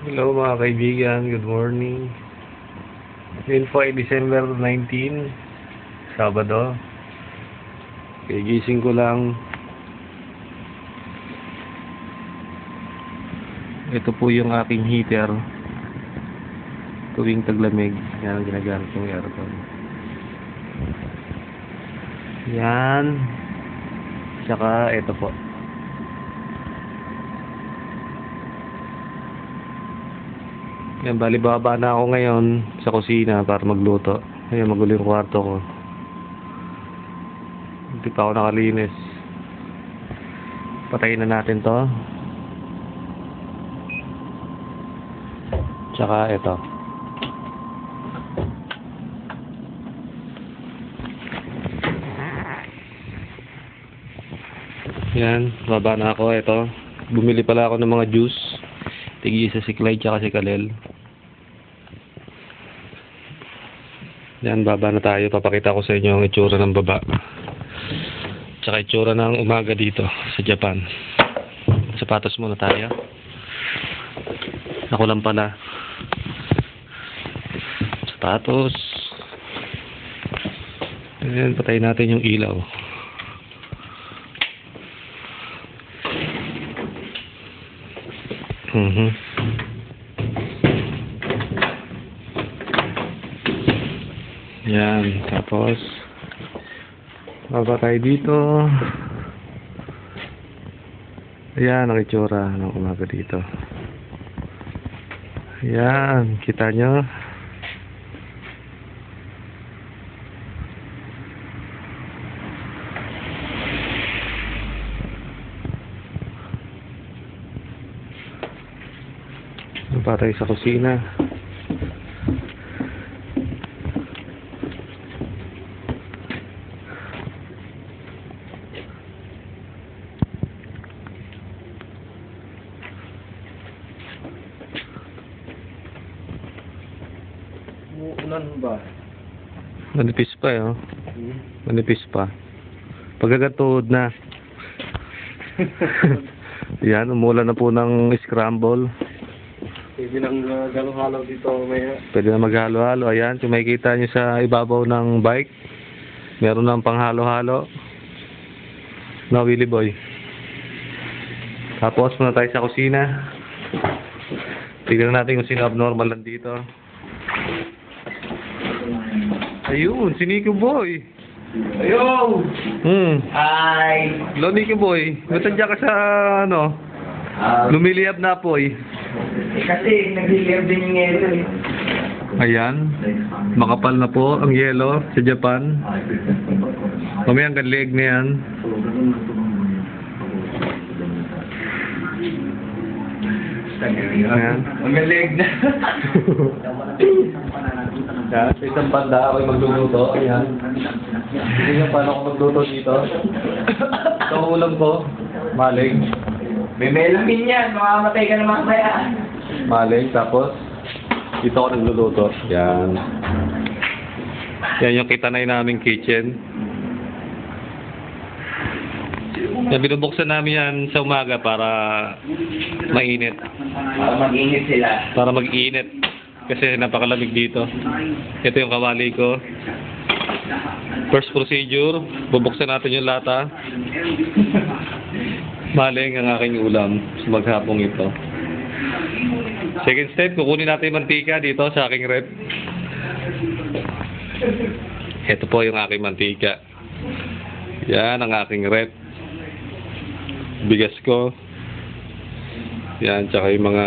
Hello mga kaibigan, good morning. Ngayon po ay December 19, Sabado. Okay, gising ko lang. Ito po yung aking heater. Tuwing taglamig, yan ang ginagamit yung aircon. Yan. Tsaka ito po. Yan, bali baba na ako ngayon sa kusina para magluto. Ayan, magulo yung kwarto ko. Hindi pa ako nakalinis. Patayin na natin to. Tsaka ito. Yan, baba na ako. Ito. Bumili pala ako ng mga juice. Tigi sa si Clyde tsaka si Kalel. Yan, baba na tayo. Papakita ko sa inyo ang itsura ng baba. Tsaka itsura ng umaga dito sa Japan. Sapatos muna tayo. Ako lang pala. Sapatos. Ayan, patayin natin yung ilaw. Mhm. Yan, tapos baba tayo dito. Ayan ang itsura ng umaga dito. Ayan, kita nyo. Baba tayo sa kusina. Umuulan ba? Manipis pa eh, oh. Manipis pa. Pagkagatuod na. Yan, umulan na po ng scramble. Pwede nang uh, galong-halaw dito may Pwede na maghalo-halo. Ayan, kung makikita nyo sa ibabaw ng bike, meron ng panghalo-halo. No, Willy Boy. Tapos, muna tayo sa kusina. Tignan natin kung sino abnormal lang dito. Ayun, si Nico Boy. Ayo! Hmm. Hi! Hello, Nico Boy. Ba't nandiyan ka sa, ano, Uh, lumiliyab na po eh. kasi naglilive din yung ito eh. Ayan. Makapal na po ang yelo sa Japan. Mamaya ang leg na yan. Ayan. Ang galing na. Yan, sa isang banda ako'y magluluto. Ayan. Hindi nga paano ako magluto dito. Ito ang ulam ko. Maling. May melamin yan, mamamatay ka na mamaya. Maling. Tapos, dito ako nagluluto. Yan. Yan yung kitanay naming kitchen. Yan, binubuksan namin yan sa umaga para mainit. Para mag-init sila. Para mag-init. Kasi napakalamig dito. Ito yung kawali ko. First procedure, bubuksan natin yung lata. Maling ang aking ulam sa maghapong ito. Second step, kukunin natin yung mantika dito sa aking rep. Ito po yung aking mantika. Yan ang aking rep. Bigas ko. Yan, tsaka yung mga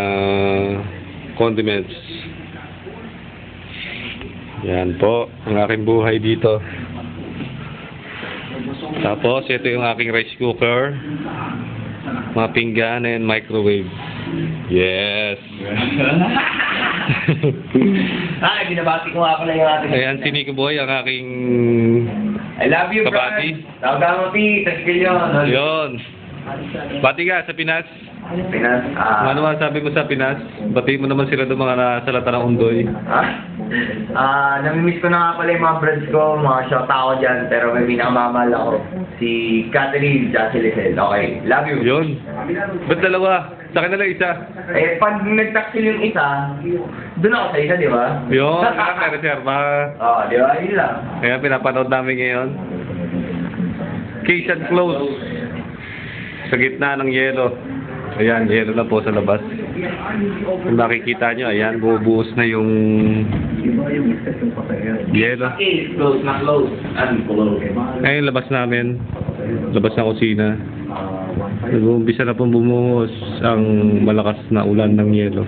condiments. Yan po, ang aking buhay dito. Tapos, ito yung aking rice cooker. Mga pinggan and microwave. Yes. ah, binabati ko nga pala yung ating... Ayan, si Nico Boy, ang aking... I love you, Kabati. Brad. Tawag mo, P. Tagpil yun. Yun. Bati ka sa Pinas. Pinas, ah... Ano man sabi mo sa Pinas? Bati mo naman sila doon mga nasa lata ng undoy. Ah, ah, namimiss ko na nga pala yung mga friends ko, mga shot ako dyan, pero may pinakamamahal ako. Si Catherine Lizelle. Okay, love you. Yun. Ba't dalawa? Sa akin na lang isa. Eh, pag nag-taxil yung isa, doon ako sa isa, di ba? Yun, wala may reserva. Oo, di ba? Yun lang. Kaya pinapanood namin ngayon. Case and close. Sa gitna ng yelo. Ayan, yelo na po sa labas. Kung nakikita nyo, ayan, bubuhos na yung yelo. Close na close. Ngayon, labas namin. Labas ng kusina. Nag-uumpisa na pong bumuhos ang malakas na ulan ng yelo.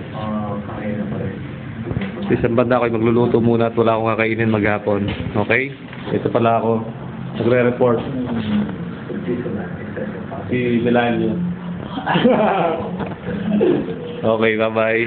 Sa isang banda ako, magluluto muna at wala akong kakainin maghapon. Okay? Ito pala ako. Nagre-report. Si Melanio. okay, bye-bye.